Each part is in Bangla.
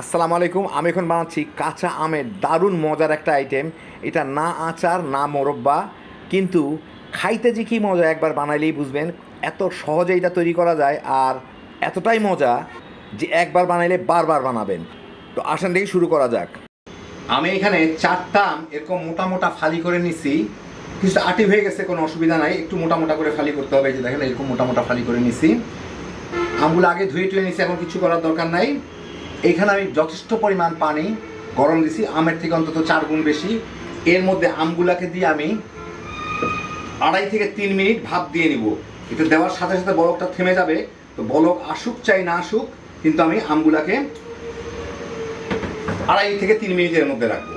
আসসালামু আলাইকুম, আমি এখন বানাচ্ছি কাঁচা আমের দারুণ মজার একটা আইটেম এটা না আচার, না মোরব্বা, কিন্তু খাইতে যে কী মজা একবার বানাইলেই বুঝবেন, এত সহজে এটা তৈরি করা যায় আর এতটাই মজা যে একবার বানাইলে বারবার বানাবেন। তো আসেন থেকে শুরু করা যাক। আমি এখানে চারটা আম এরকম মোটা মোটা ফালি করে নিছি। কিছু আটি হয়ে গেছে, কোনো অসুবিধা নাই। একটু মোটা মোটা করে ফালি করতে হবে যে দেখেন, এরকম মোটা মোটা ফালি করে নিছি। আমগুলো আগে ধুয়ে টুয়ে নিছি, এখন কিছু করার দরকার নাই। এইখানে আমি যথেষ্ট পরিমাণ পানি গরম দিছি, আমের থেকে অন্তত চার গুণ বেশি। এর মধ্যে আমগুলাকে দিয়ে আমি আড়াই থেকে তিন মিনিট ভাপ দিয়ে নিব। এটা দেওয়ার সাথে সাথে বলকটা থেমে যাবে। তো বলক আসুক চাই না আসুক, কিন্তু আমি আমগুলাকে আড়াই থেকে তিন মিনিটের মধ্যে রাখব।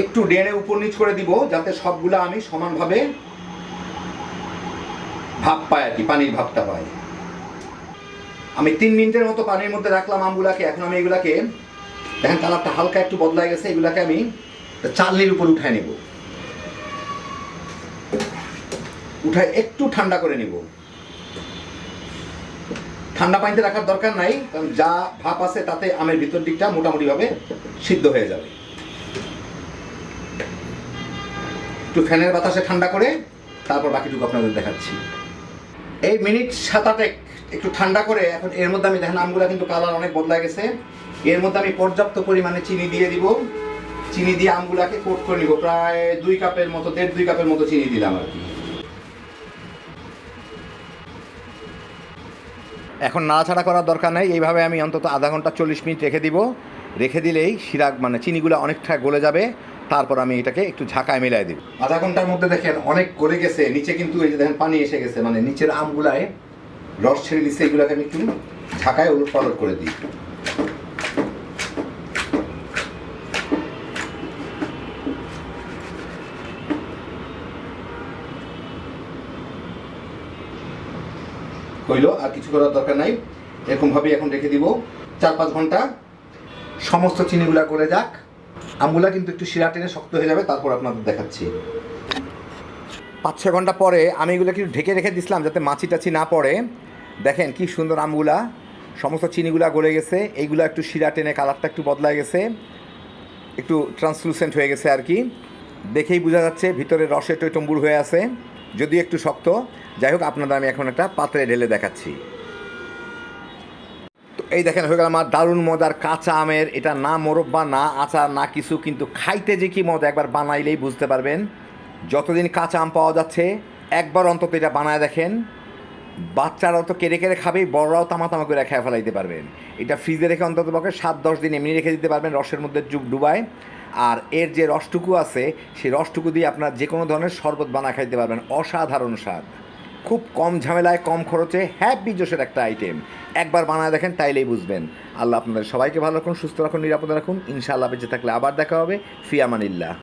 একটু ডেড়ে উপর নিচ করে দিব, যাতে সবগুলা আমি সমানভাবে ভাপ পাই আর কি, পানির ভাবটা পাই আমি তিন মিনিটের মতো পানির মধ্যে রাখলাম আমগুলাকে এখন আমি এগুলাকে, দেখেন কালারটা হালকা একটু বদলাই গেছে, এগুলাকে আমি চালনির উপর উঠায় নেব। উঠায় একটু ঠান্ডা করে নিব। ঠান্ডা পানিতে রাখার দরকার নাই, কারণ যা ভাপ আছে তাতে আমের ভিতর দিকটা মোটামুটিভাবে সিদ্ধ হয়ে যাবে। একটু ফ্যানের বাতাসে ঠান্ডা করে, তারপর বাকিটুকু আপনাদের দেখাচ্ছি। এই মিনিট সাত আটেক একটু ঠান্ডা করে, এখন এর মধ্যে আমি দেখেন আমগুলা কিন্তু কালার অনেক বদলা গেছে। এর মধ্যে আমি পর্যাপ্ত পরিমাণে চিনি দিয়ে দিব। চিনি দিয়ে আমগুলাকে কোট করে নিব। প্রায় দুই কাপের মতো, দেড় দুই কাপের মতো চিনি দিলাম আর কি। এখন নাড়াছাড়া করার দরকার নেই। এইভাবে আমি অন্তত আধা ঘণ্টা চল্লিশ মিনিট রেখে দিব। রেখে দিলেই শিরা মানে চিনিগুলো অনেকটা গলে যাবে। তারপর আমি এটাকে একটু ঝাঁকায় মিলাই দিব। আধা ঘণ্টার মধ্যে দেখেন অনেক গলে গেছে। নিচে কিন্তু এই যে দেখেন পানি এসে গেছে। মানে নিচের আমগুলায় রস ছেড়ে দিচ্ছে এগুলোকে আমি একটু ঢাকায় পালট করে দিই। হইল, আর কিছু করার দরকার নাই। এরকমভাবেই এখন রেখে দিব। চার পাঁচ ঘণ্টা। সমস্ত চিনিগুলা করে যাক। আমগুলা কিন্তু একটু শিরা টেনে শক্ত হয়ে যাবে, তারপর আপনাদের দেখাচ্ছি। পাঁচ ছ ঘণ্টা পরে আমি এগুলো একটু ঢেকে রেখে দিছিলাম যাতে মাছি টাছি না পড়ে। দেখেন কি সুন্দর আমগুলা। সমস্ত চিনিগুলা গলে গেছে। এইগুলো একটু শিরা টেনে কালারটা একটু বদলায় গেছে। একটু ট্রান্সলুসেন্ট হয়ে গেছে আর কি। দেখেই বোঝা যাচ্ছে ভিতরে রসে টইটম্বুর হয়ে আছে। যদিও একটু শক্ত। যাই হোক, আপনাদের আমি এখন একটা পাত্রে ঢেলে দেখাচ্ছি। তো এই দেখেন, হয়ে গেল আমার দারুণ মজার কাঁচা আমের। এটা না মোরব্বা, না আচার, না কিছু, কিন্তু খাইতে যে কি মজা, একবার বানাইলেই বুঝতে পারবেন। যতদিন কাঁচা আম পাওয়া যাচ্ছে, একবার অন্তত এটা বানায় দেখেন। বাচ্চারাও তো কেড়ে কেড়ে খাবেই বড়রাও তামা তামা করে খেয়ে ফেলাইতে পারবেন। এটা ফ্রিজে রেখে অন্তত পক্ষে সাত, দশ দিন এমনি রেখে দিতে পারবেন রসের মধ্যে ডুব, ডুবায়। আর এর যে রসটুকু আছে, সেই রসটুকু দিয়ে আপনার যে কোনো ধরনের শরবত বানা খাইতে পারবেন, অসাধারণ স্বাদ। খুব কম ঝামেলায়, কম খরচে হ্যাপি জোশের একটা আইটেম একবার বানায় দেখেন, তাইলেই বুঝবেন। আল্লাহ আপনাদের সবাইকে ভালো রাখুন, সুস্থ রাখুন, নিরাপদে রাখুন। ইনশাআল্লাহ বেঁচে থাকলে আবার দেখা হবে। ফিয়ামানিল্লাহ।